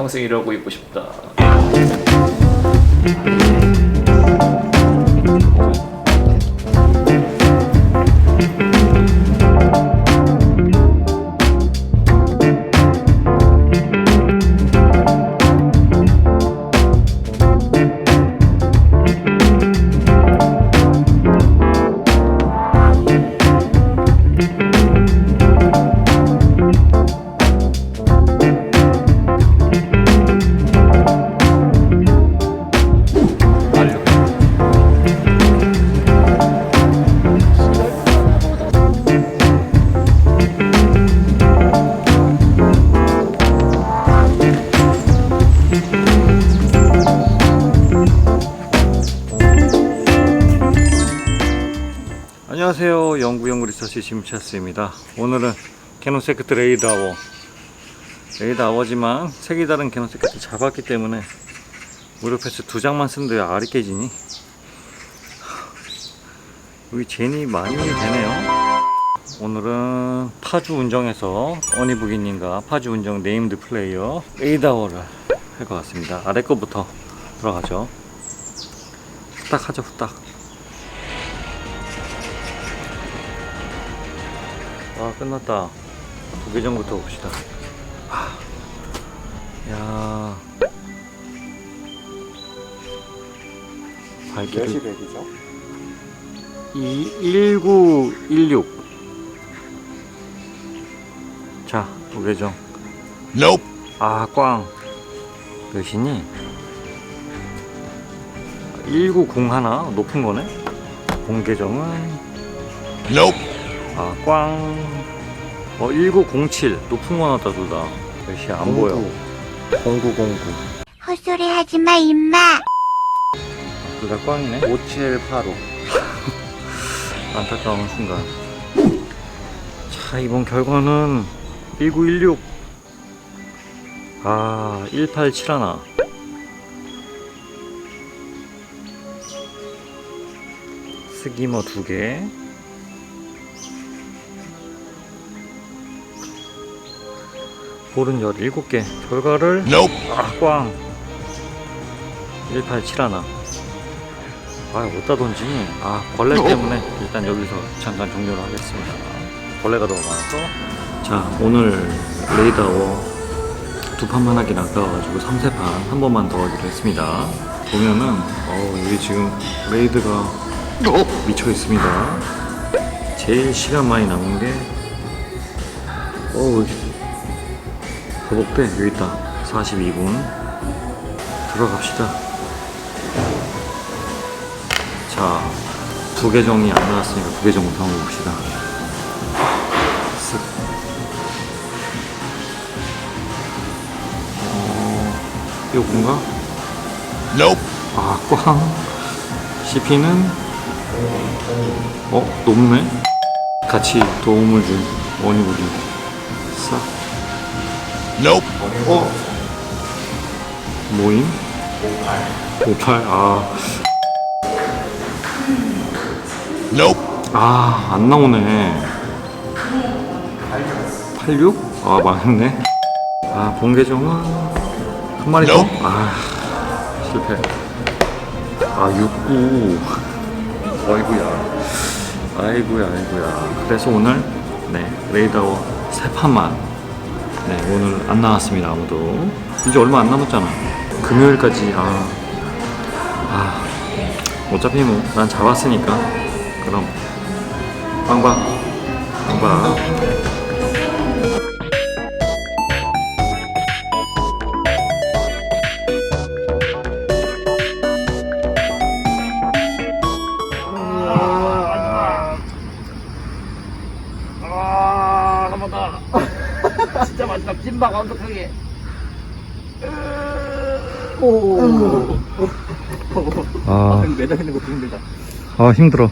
평생 이러고 있고 싶다. 안녕하세요. 영구연구 리서치 심차스입니다. 오늘은 캐논 세크트 레이드 아워 레이드 아워지만 색이 다른 캐논 세크트 잡았기 때문에 무료 패스 두 장만 왜 알이 깨지니? 여기 젠이 많이 되네요. 오늘은 파주 운정에서 어니부기님과 파주 운정 네임드 플레이어 레이드 아워를 할 것 같습니다. 아래 거부터 들어가죠. 후딱 하죠, 후딱. 아 끝났다 두개 전부터 봅시다 아, 야 밝기도 몇시 백이죠? 이 1916. 자, 도계정. Nope. 아, 꽝. 몇이니? 1901 하나? 높은 거네? 공계정은 Nope. 아, 꽝. 어, 1907. 높은 거 나왔다, 둘 다. 몇이야? 안 보여. 0909. 헛소리 하지 마, 임마. 둘 다 꽝이네. 5785. 안타까운 순간. 자, 이번 결과는 1916. 아, 1871. 스기머 두 개. 볼은 17개. 결과를 Nope. 아, 꽝. 1871. 아, 어디다 던지니? 아, 벌레 때문에 일단 여기서 잠깐 종료를 하겠습니다. 벌레가 너무 많아서. 자, 오늘 레이더워 두 판만 하긴 아까워가지고 3세판 한 번만 더 하기로 했습니다. 보면은, 어, 여기 지금 레이드가 미쳐 있습니다. 제일 시간 많이 남은 게, 어, 버벅대. 여기 있다. 42분. 들어갑시다. 자, 두 계정이 안 나왔으니까 두 계정부터 한번 봅시다. 쓱. 어, 요건가? Nope. 아, 꽝. CP는, 어, 높네? 같이 도움을 준 원이구리. 싹. Nope. 어? 모임? 58. 아, Nope. 아, 안 나오네. 86? 아, 망했네. 아, 본 계정은 한 마리 더? 아, 실패. 아, 69. 어이구야. 아이구야, 아이구야. 그래서 오늘, 네, 레이더워 세 판만. 네, 오늘 안 나왔습니다, 아무도. 이제 얼마 안 남았잖아. 금요일까지, 아. 아, 어차피 뭐, 난 잡았으니까. 그럼, 빵빵. 빵빵. 찐막 완벽하게. 오. 아, 매달리는 것도 힘들다. 아, 힘들어.